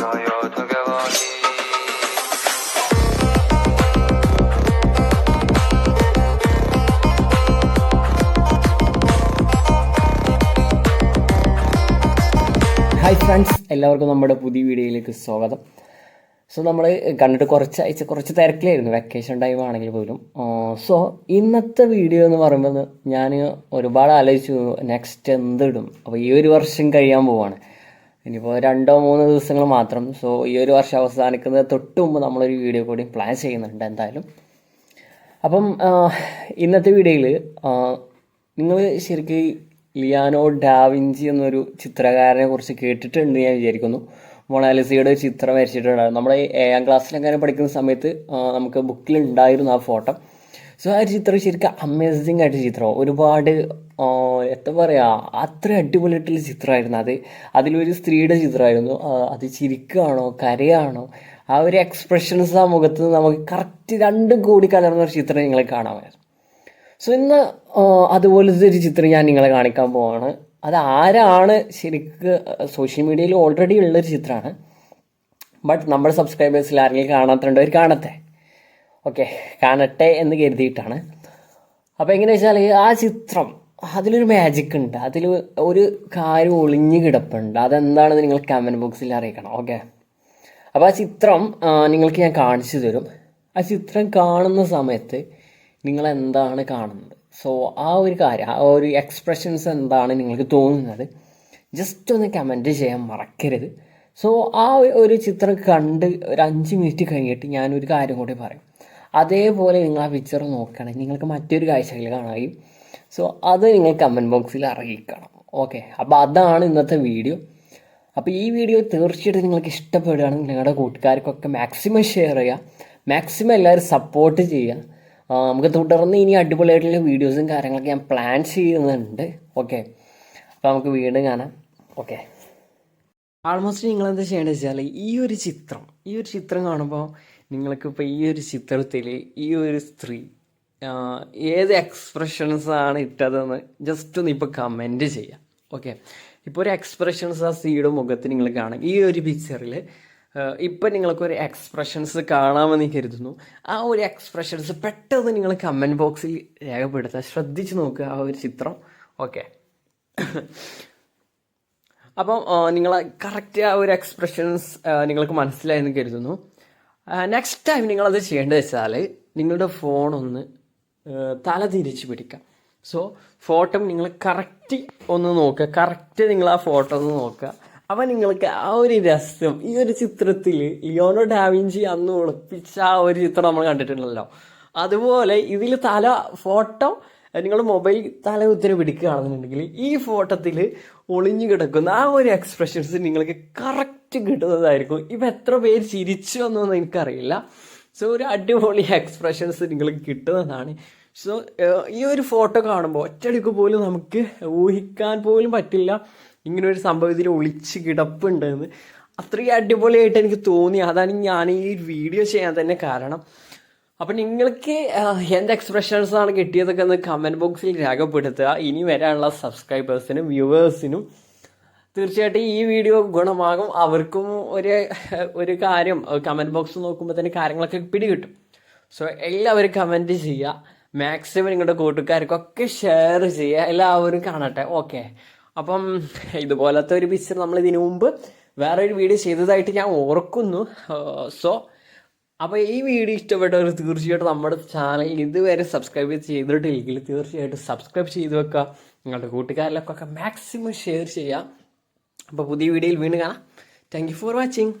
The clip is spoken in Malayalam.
ഹായ് ഫ്രണ്ട്സ് എല്ലാവർക്കും നമ്മുടെ പുതിയ വീഡിയോയിലേക്ക് സ്വാഗതം. സോ നമ്മൾ കണ്ടിട്ട് കുറച്ച് അയച്ച കുറച്ച് തിരക്കിലായിരുന്നു. വെക്കേഷൻ ടൈം ആണെങ്കിൽ പോലും. സോ ഇന്നത്തെ വീഡിയോ എന്ന് പറയുമ്പോൾ ഞാൻ ഒരുപാട് ആലോചിച്ചു. നെക്സ്റ്റ് എന്തിടും അപ്പോൾ ഈ ഒരു വർഷം കഴിയാൻ പോവാണ്. ഇനിയിപ്പോൾ രണ്ടോ മൂന്നോ ദിവസങ്ങൾ മാത്രം. സോ ഈ ഒരു വർഷം അവസാനിക്കുന്നത് തൊട്ട് മുമ്പ് നമ്മളൊരു വീഡിയോ കൂടി പ്ലാൻ ചെയ്യുന്നുണ്ട് എന്തായാലും. അപ്പം ഇന്നത്തെ വീഡിയോയിൽ നിങ്ങൾ ശരിക്കും ലിയാനോ ഡാവിഞ്ചി എന്നൊരു ചിത്രകാരനെ കുറിച്ച് കേട്ടിട്ടുണ്ട് ഞാൻ വിചാരിക്കുന്നു. മൊണാലിസയുടെ ചിത്രം വരച്ചിട്ടുണ്ടായിരുന്നു. നമ്മൾ ഏഴാം ക്ലാസ്സിലൊക്കെ പഠിക്കുന്ന സമയത്ത് നമുക്ക് ബുക്കിൽ ഉണ്ടായിരുന്നു ആ ഫോട്ടോ സോ ആ ഒരു ചിത്രം ശരിക്കും അമേസിങ് ആയിട്ട് ചിത്രം. ഒരുപാട് എന്താ പറയുക അത്ര അടിപൊളിയായിട്ടുള്ള ചിത്രമായിരുന്നു അത്. അതിലൊരു സ്ത്രീയുടെ ചിത്രമായിരുന്നു. അത് ചിരിക്കുകയാണോ കരയാണോ ആ ഒരു എക്സ്പ്രഷൻസ് ആ മുഖത്ത് നമുക്ക് കറക്റ്റ് രണ്ടും കൂടി കലർന്ന ഒരു ചിത്രം നിങ്ങളെ കാണാമായിരുന്നു. സോ ഇന്ന് അതുപോലത്തെ ഒരു ചിത്രം ഞാൻ നിങ്ങളെ കാണിക്കാൻ പോവാണ്. അത് ആരാണ് ശരിക്ക് സോഷ്യൽ മീഡിയയിൽ ഓൾറെഡി ഉള്ളൊരു ചിത്രമാണ്. ബട്ട് നമ്മുടെ സബ്സ്ക്രൈബേഴ്സിൽ ആരെങ്കിലും കാണാത്തണ്ടോ അവർ കാണട്ടെ. ഓക്കെ കാണട്ടെ എന്ന് കരുതിയിട്ടാണ്. അപ്പോൾ എങ്ങനെ വെച്ചാൽ ആ ചിത്രം അതിലൊരു മാജിക് ഉണ്ട്. അതിൽ ഒരു കാര്യം ഒളിഞ്ഞു കിടപ്പുണ്ട്. അതെന്താണെന്ന് നിങ്ങൾ കമന്റ് ബോക്സിൽ അറിയിക്കണം. ഓക്കെ. അപ്പോൾ ആ ചിത്രം നിങ്ങൾക്ക് ഞാൻ കാണിച്ചു തരും. ആ ചിത്രം കാണുന്ന സമയത്ത് നിങ്ങൾ എന്താണ് കാണുന്നത്? സോ ആ ഒരു കാര്യം ആ ഒരു എക്സ്പ്രഷൻസ് എന്താണ് നിങ്ങൾക്ക് തോന്നുന്നത്? ജസ്റ്റ് ഒന്ന് കമന്റ് ചെയ്യാൻ മറക്കരുത്. സോ ആ ഒരു ചിത്രം കണ്ട് ഒരു അഞ്ച് മിനിറ്റ് കഴിഞ്ഞിട്ട് ഞാനൊരു കാര്യം കൂടി പറയും. അതേപോലെ നിങ്ങൾ ആ പിക്ചർ നോക്കുകയാണെങ്കിൽ നിങ്ങൾക്ക് മറ്റൊരു കാഴ്ചകൾ കാണായും സോ അത് നിങ്ങൾ കമന്റ് ബോക്സിൽ അറിയിക്കണം. ഓക്കെ അപ്പോൾ അതാണ് ഇന്നത്തെ വീഡിയോ അപ്പോൾ ഈ വീഡിയോ തീർച്ചയായിട്ടും നിങ്ങൾക്ക് ഇഷ്ടപ്പെടുകയാണെങ്കിൽ നിങ്ങളുടെ കൂട്ടുകാർക്കൊക്കെ മാക്സിമം ഷെയർ ചെയ്യുക. മാക്സിമം എല്ലാവരും സപ്പോർട്ട് ചെയ്യുക. നമുക്ക് തുടർന്ന് ഇനി അടിപൊളിയായിട്ടുള്ള വീഡിയോസും കാര്യങ്ങളൊക്കെ ഞാൻ പ്ലാൻ ചെയ്യുന്നുണ്ട്. ഓക്കെ അപ്പോൾ നമുക്ക് വീണ്ടും കാണാം. ഓക്കെ ആൾമോസ്റ്റ് നിങ്ങളെന്താ ചെയ്യേണ്ടത് വെച്ചാൽ ഈ ഒരു ചിത്രം ഈ ഒരു ചിത്രം കാണുമ്പോൾ നിങ്ങൾക്ക് ഇപ്പോൾ ഈ ഒരു ചിത്രത്തിൽ ഈ ഒരു സ്ത്രീ ഏത് എക്സ്പ്രഷൻസ് ആണ് ഇട്ടതെന്ന് ജസ്റ്റ് ഒന്ന് ഇപ്പോൾ കമന്റ് ചെയ്യാം. ഓക്കെ ഇപ്പോൾ ഒരു എക്സ്പ്രഷൻസ് ആ സ്ത്രീയുടെ മുഖത്ത് നിങ്ങൾ കാണാം. ഈ ഒരു പിക്ചറിൽ ഇപ്പം നിങ്ങൾക്കൊരു എക്സ്പ്രഷൻസ് കാണാമെന്ന് കരുതുന്നു. ആ ഒരു എക്സ്പ്രഷൻസ് പെട്ടെന്ന് നിങ്ങൾ കമന്റ് ബോക്സിൽ രേഖപ്പെടുത്തുക ശ്രദ്ധിച്ച് നോക്കുക ആ ഒരു ചിത്രം. ഓക്കെ അപ്പം നിങ്ങൾ കറക്റ്റ് ആ ഒരു എക്സ്പ്രഷൻസ് നിങ്ങൾക്ക് മനസ്സിലായെന്ന് കരുതുന്നു. നെക്സ്റ്റ് ടൈം നിങ്ങളത് ചെയ്യേണ്ടത് വെച്ചാൽ നിങ്ങളുടെ ഫോണൊന്ന് തല തിരിച്ച് പിടിക്കാം. സോ ഫോട്ടോ നിങ്ങൾ കറക്റ്റ് ഒന്ന് നോക്കുക. കറക്റ്റ് നിങ്ങൾ ആ ഫോട്ടോ ഒന്ന് നോക്കുക. അപ്പം നിങ്ങൾക്ക് ആ ഒരു രസം ഈ ഒരു ചിത്രത്തിൽ ലിയോണോ ഡാവിഞ്ചി അന്ന് ഒളിപ്പിച്ച ആ ഒരു ചിത്രം നമ്മൾ കണ്ടിട്ടുണ്ടല്ലോ. അതുപോലെ ഇതിൽ തല ഫോട്ടോ നിങ്ങൾ മൊബൈൽ തല കുത്തിന് പിടിക്കുകയാണെന്നുണ്ടെങ്കിൽ ഈ ഫോട്ടോത്തിൽ ഒളിഞ്ഞു കിടക്കുന്ന ആ ഒരു എക്സ്പ്രഷൻസ് നിങ്ങൾക്ക് കറക്റ്റ് കിട്ടുന്നതായിരിക്കും. ഇപ്പം എത്ര പേര് ചിരിച്ചു എന്നൊന്നും എനിക്കറിയില്ല. സോ ഒരു അടിപൊളി എക്സ്പ്രഷൻസ് നിങ്ങൾക്ക് കിട്ടുന്നതാണ്. സോ ഈ ഒരു ഫോട്ടോ കാണുമ്പോൾ ഒറ്റയടിക്ക് പോലും നമുക്ക് ഊഹിക്കാൻ പോലും പറ്റില്ല. ഇങ്ങനെ ഒരു സംഭവം ഇതിൽ ഒളിച്ച് കിടപ്പുണ്ടെന്ന്. അത്രയും അടിപൊളിയായിട്ട് എനിക്ക് തോന്നി. അതാണ് ഞാൻ ഈ വീഡിയോ ചെയ്യാൻ തന്നെ കാരണം. അപ്പം നിങ്ങൾക്ക് എന്ത് എക്സ്പ്രഷൻസ് ആണ് കിട്ടിയതൊക്കെ ഒന്ന് കമന്റ് ബോക്സിൽ രേഖപ്പെടുത്തുക. ഇനി വരാനുള്ള സബ്സ്ക്രൈബേഴ്സിനും വ്യൂവേഴ്സിനും തീർച്ചയായിട്ടും ഈ വീഡിയോ ഗുണമാകും. അവർക്കും ഒരു ഒരു കാര്യം കമന്റ് ബോക്സ് നോക്കുമ്പോൾ തന്നെ കാര്യങ്ങളൊക്കെ പിടികിട്ടും. സോ എല്ലാവരും കമന്റ് ചെയ്യുക. മാക്സിമം നിങ്ങളുടെ കൂട്ടുകാർക്കൊക്കെ ഷെയർ ചെയ്യുക. എല്ലാവരും കാണട്ടെ. ഓക്കെ അപ്പം ഇതുപോലത്തെ ഒരു പിക്ചർ നമ്മൾ ഇതിനു മുമ്പ് വേറെ ഒരു വീഡിയോ ചെയ്തതായിട്ട് ഞാൻ ഓർക്കുന്നു. സോ അപ്പോൾ ഈ വീഡിയോ ഇഷ്ടപ്പെട്ടവർ തീർച്ചയായിട്ടും നമ്മുടെ ചാനൽ ഇതുവരെ സബ്സ്ക്രൈബ് ചെയ്തിട്ടില്ലെങ്കിൽ തീർച്ചയായിട്ടും സബ്സ്ക്രൈബ് ചെയ്ത് വെക്കുക. നിങ്ങളുടെ കൂട്ടുകാരിലൊക്കെ മാക്സിമം ഷെയർ ചെയ്യുക. അപ്പോൾ പുതിയ വീഡിയോയിൽ വീണ്ടും കാണാം. Thank you for watching